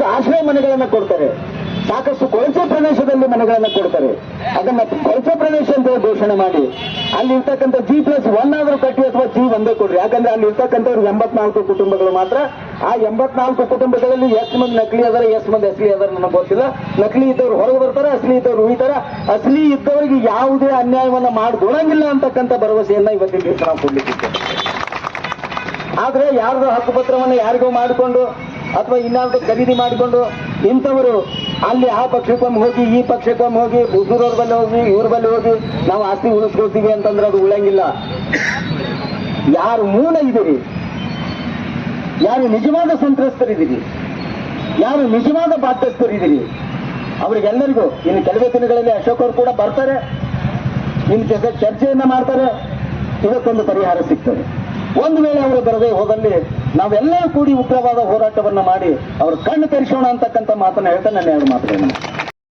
ಸಾಕಷ್ಟು ಆಶ್ರಯ ಮನೆಗಳನ್ನ ಕೊಡ್ತಾರೆ. ಸಾಕಷ್ಟು ಕೊಳಚೆ ಪ್ರದೇಶದಲ್ಲಿ ಮನೆಗಳನ್ನ ಕೊಡ್ತಾರೆ. ಅದನ್ನ ಕೊಳಚೆ ಪ್ರದೇಶ ಅಂತ ಘೋಷಣೆ ಮಾಡಿ. ಅಲ್ಲಿ ಇರ್ತಕ್ಕಂಥ ಜಿ ಪ್ಲಸ್ ಒನ್ ಆದ್ರೂ ಕಟ್ಟಿ ಅಥವಾ ಜಿ ಒಂದೇ ಕೊಡ್ರಿ. ಯಾಕಂದ್ರೆ ಅಲ್ಲಿ ಇರ್ತಕ್ಕಂಥವ್ರು ಎಂಬತ್ನಾಲ್ಕು ಕುಟುಂಬಗಳು ಮಾತ್ರ. ಆ ಎಂಬತ್ನಾಲ್ಕು ಕುಟುಂಬಗಳಲ್ಲಿ ಎಷ್ಟು ಮಂದಿ ನಕಲಿ ಅದರ ಎಷ್ಟು ಮಂದಿ ಅಸಲಿ ಅದರ ನನಗೆ ಗೊತ್ತಿಲ್ಲ. ನಕಲಿ ಇದ್ದವ್ರು ಹೊರಗೆ ಬರ್ತಾರೆ, ಅಸಲಿ ಇದ್ದವ್ರು ಉಳಿತಾರ ಅಸಲಿ ಇದ್ದವರಿಗೆ ಯಾವುದೇ ಅನ್ಯಾಯವನ್ನ ಮಾಡಿಕೊಡಂಗಿಲ್ಲ ಅಂತಕ್ಕಂಥ ಭರವಸೆಯನ್ನ ಇವತ್ತಿನ ನಾವು ಕೊಡ್ಲಿಕ್ಕೆ ಆದ್ರೆ ಯಾರ್ದೋ ಹಕ್ಕುಪತ್ರವನ್ನು ಯಾರಿಗೂ ಮಾಡಿಕೊಂಡು ಅಥವಾ ಇನ್ನಾವುದು ಖರೀದಿ ಮಾಡಿಕೊಂಡು ಇಂಥವರು ಅಲ್ಲಿ ಆ ಪಕ್ಷಕ್ಕೊಮ್ಮೆ ಹೋಗಿ, ಈ ಪಕ್ಷಕ್ಕೊಮ್ಮೆ ಹೋಗಿ ಬುಸೂರವ್ರ ಬಲ್ಲಿ ಹೋಗಿ ಇವ್ರ ಬಲ್ಲಿ ಹೋಗಿ ನಾವು ಆಸ್ತಿ ಉಳಿಸ್ಕೊಳ್ತೀವಿ ಅಂತಂದ್ರೆ ಅದು ಉಳಂಗಿಲ್ಲ ಯಾರು ಮೂಲ ಇದ್ದೀರಿ ಯಾರು ನಿಜವಾದ ಸಂತ್ರಸ್ತರಿದ್ದೀರಿ? ಯಾರು ನಿಜವಾದ ಬಾಧ್ಯಸ್ಥರಿದ್ದೀರಿ ಅವರಿಗೆಲ್ಲರಿಗೂ, ಇನ್ನು ಕೆಲವೇ ದಿನಗಳಲ್ಲಿ ಅಶೋಕ್ ಅವರು ಕೂಡ ಬರ್ತಾರೆ. ನಿಮ್ಮ ಜೊತೆ ಚರ್ಚೆಯನ್ನ ಮಾಡ್ತಾರೆ. ಇದಕ್ಕೊಂದು ಪರಿಹಾರ ಸಿಗ್ತದೆ. ಒಂದು ವೇಳೆ ಅವರು ಬರದೇ ಹೋದಲ್ಲಿ ನಾವೆಲ್ಲರೂ ಕೂಡಿ ಉಗ್ರವಾದ ಹೋರಾಟವನ್ನು ಮಾಡಿ ಅವ್ರ ಕಣ್ಣು ತರಿಸೋಣ ಅಂತಕ್ಕಂಥ ಮಾತನ್ನು ಹೇಳ್ತಾ ನನ್ನ ಎರಡು ಮಾತುಗಳನ್ನು